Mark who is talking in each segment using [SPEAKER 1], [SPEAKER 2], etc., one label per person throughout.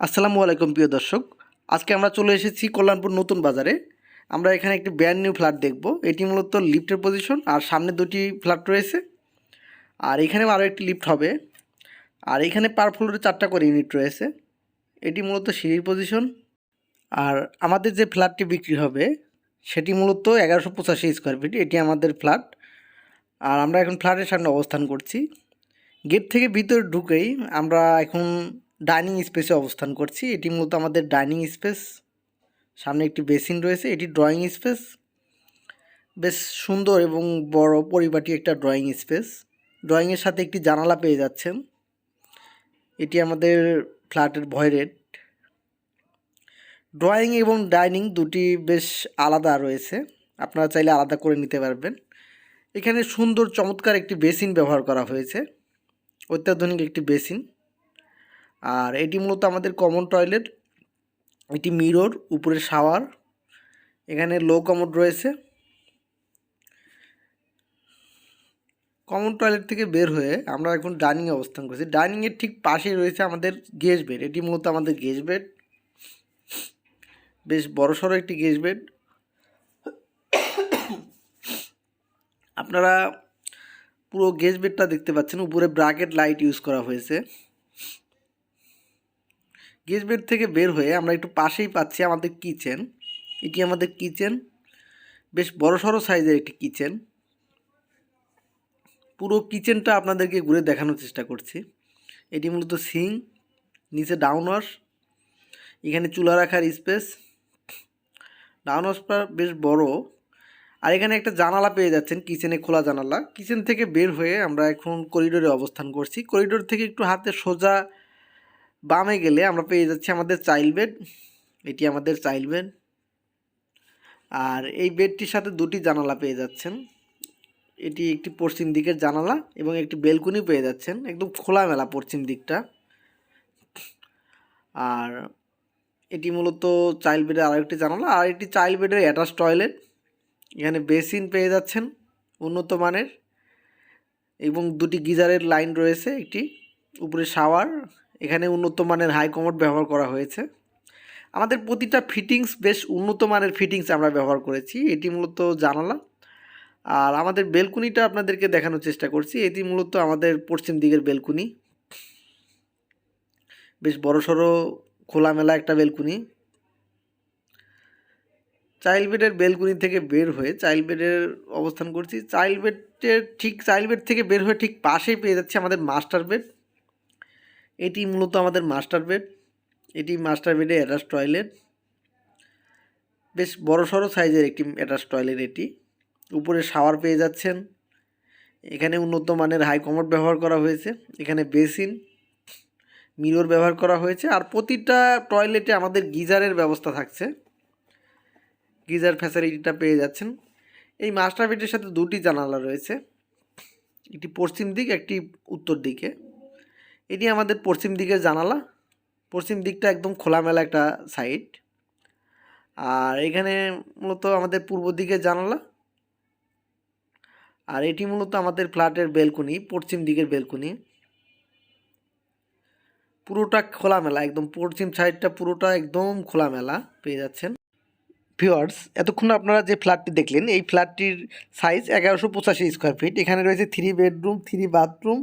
[SPEAKER 1] আসসালামু আলাইকুম প্রিয় দর্শক। আজকে আমরা চলে এসেছি কল্যাণপুর নতুন বাজারে। আমরা এখানে একটি ব্র্যান্ড নিউ ফ্ল্যাট দেখব। এটি মূলত লিফটের পজিশন আর সামনে দুটি ফ্ল্যাট রয়েছে। আর এখানেও আরও একটি লিফট হবে। আর এখানে পার ফ্লোরে চারটা করে ইউনিট রয়েছে। এটি মূলত সিঁড়ির পজিশন আর আমাদের যে ফ্ল্যাটটি বিক্রি হবে, সেটি মূলত এগারোশো পঁচাশি স্কোয়ার ফিট এটি আমাদের ফ্ল্যাট আর আমরা এখন ফ্ল্যাটের সামনে অবস্থান করছি। গেট থেকে ভিতরে ঢুকেই আমরা এখন ডাইনিং স্পেসে অবস্থান করছি। এটি মূলত আমাদের ডাইনিং স্পেস। সামনে একটি বেসিন রয়েছে, এটি ড্রয়িং স্পেস। বেশ সুন্দর এবং বড় পরিপাটি একটা ড্রয়িং স্পেস। ড্রয়িংয়ের সাথে একটি জানালা পেয়ে যাচ্ছেন। এটি আমাদের ফ্ল্যাটের ভয় রেট। ড্রয়িং এবং ডাইনিং দুটি বেশ আলাদা রয়েছে। আপনারা চাইলে আলাদা করে নিতে পারবেন। এখানে সুন্দর চমৎকার একটি বেসিন ব্যবহার করা হয়েছে। অত্যাধুনিক একটি বেসিন। আর এটি মূলত আমাদের কমন টয়লেট এটি মিরর উপরে শাওয়ার এখানে লো কমোড রয়েছে। কমন টয়লেট থেকে বের হয়ে আমরা এখন ডাইনিংয়ে অবস্থান করছি। ডাইনিংয়ের ঠিক পাশেই রয়েছে আমাদের গেস্ট বেড এটি মূলত আমাদের গেস্ট বেড বেশ বড়সড় একটি গেস্ট বেড আপনারা পুরো গেস্ট বেডটা দেখতে পাচ্ছেন, উপরে ব্রাকেট লাইট ইউজ করা হয়েছে। গেস্ট বেড থেকে বের হয়ে আমরা একটু পাশেই পাচ্ছি আমাদের কিচেন। এটি আমাদের কিচেন। বেশ বড় সড়ো সাইজের একটি কিচেন। পুরো কিচেনটা আপনাদেরকে ঘুরে দেখানোর চেষ্টা করছি। এটি মূলত সিং, নিচে ডাউন ওয়াশ, এখানে চুলা রাখার স্পেস। ডাউন ওয়াশটা বেশ বড়। আর এখানে একটা জানালা পেয়ে যাচ্ছেন, কিচেনে খোলা জানালা। কিচেন থেকে বের হয়ে আমরা এখন করিডোরে অবস্থান করছি। করিডোর থেকে একটু হাতে সোজা বামে গেলে আমরা পেয়ে যাচ্ছি আমাদের চাইল্ড বেড এটি আমাদের চাইল্ড বেড আর এই বেডটির সাথে দুটি জানালা পেয়ে যাচ্ছেন। এটি একটি পশ্চিম দিকের জানালা এবং একটি বেলকুনি পেয়ে যাচ্ছেন, একদম খোলামেলা পশ্চিম দিকটা। আর এটি মূলত চাইল্ড বেডের আরেকটি জানালা, আর এটি চাইল্ড বেডের অ্যাটাচ টয়লেট এখানে বেসিন পেয়ে যাচ্ছেন উন্নত মানের এবং দুটি গিজারের লাইন রয়েছে, একটি উপরে শাওয়ার এখানে উন্নত মানের হাই কমোড ব্যবহার করা হয়েছে। আমাদের প্রতিটা ফিটিংস বেশ উন্নত মানের ফিটিংস আমরা ব্যবহার করেছি, এটি মূলত জানালা। আর আমাদের বেলকুনিটা আপনাদেরকে দেখানোর চেষ্টা করছি, এটি মূলত আমাদের পশ্চিম দিকের বেলকুনি। বেশ বড় সড়ো খোলামেলা একটা বেলকুনি। চাইল্ড বেডের বেলকুনি থেকে বের হয়ে চাইল্ড বেডের অবস্থান করছি। চাইল্ড বেডের ঠিক, চাইল্ড বেড থেকে বের হয়ে ঠিক পাশেই পেয়ে যাচ্ছে আমাদের মাস্টার বেড এটি মূলত আমাদের মাস্টার বেড। এটি মাস্টার বেডে অ্যাটাচ টয়লেট। বেশ বড় সড়ো সাইজের একটি অ্যাটাচ টয়লেট এটি। উপরে শাওয়ার পেয়ে যাচ্ছেন। এখানে উন্নত মানের হাই কমোড ব্যবহার করা হয়েছে। এখানে বেসিন, মিরর ব্যবহার করা হয়েছে। আর প্রতিটা টয়লেটে আমাদের গিজারের ব্যবস্থা থাকছে। গিজার ফ্যাসিলিটিটা পেয়ে যাচ্ছেন। এই মাস্টার বেডের সাথে দুটি জানালা রয়েছে। একটি পশ্চিম দিক, একটি উত্তর দিকে। এটি আমাদের পশ্চিম দিকের জানালা। পশ্চিম দিকটা একদম খোলামেলা একটা সাইড আর এখানে মূলত আমাদের পূর্ব দিকের জানালা। আর এটি মূলত আমাদের ফ্ল্যাটের বেলকুনি পশ্চিম দিকের বেলকুনি পুরোটা খোলামেলা, একদম পশ্চিম সাইডটা পুরোটা একদম খোলামেলা, পেয়ে যাচ্ছেন। ভিওয়ার্স এতক্ষণ আপনারা যে ফ্ল্যাটটি দেখলেন, এই ফ্ল্যাটটির সাইজ এগারোশো পঁচাশি স্কোয়ার ফিট এখানে রয়েছে three bedroom three bathroom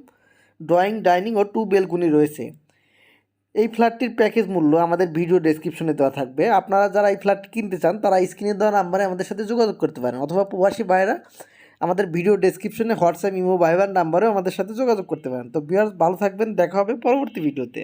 [SPEAKER 1] drawing dining ও টু বেলকুনি রয়েছে। এই ফ্ল্যাটটির প্যাকেজ মূল্য আমাদের ভিডিও ডেসক্রিপশনে দেওয়া থাকবে। আপনারা যারা এই ফ্ল্যাটটি কিনতে চান, তারা স্ক্রিনে দেওয়া নাম্বারে আমাদের সাথে যোগাযোগ করতে পারেন, অথবা প্রবাসী ভাইরা আমাদের ভিডিও ডেসক্রিপশনে হোয়াটসঅ্যাপ ইমো ভাইবার নাম্বারেও আমাদের সাথে যোগাযোগ করতে পারেন। তো বিয়ার্স ভালো থাকবেন, দেখা হবে পরবর্তী ভিডিওতে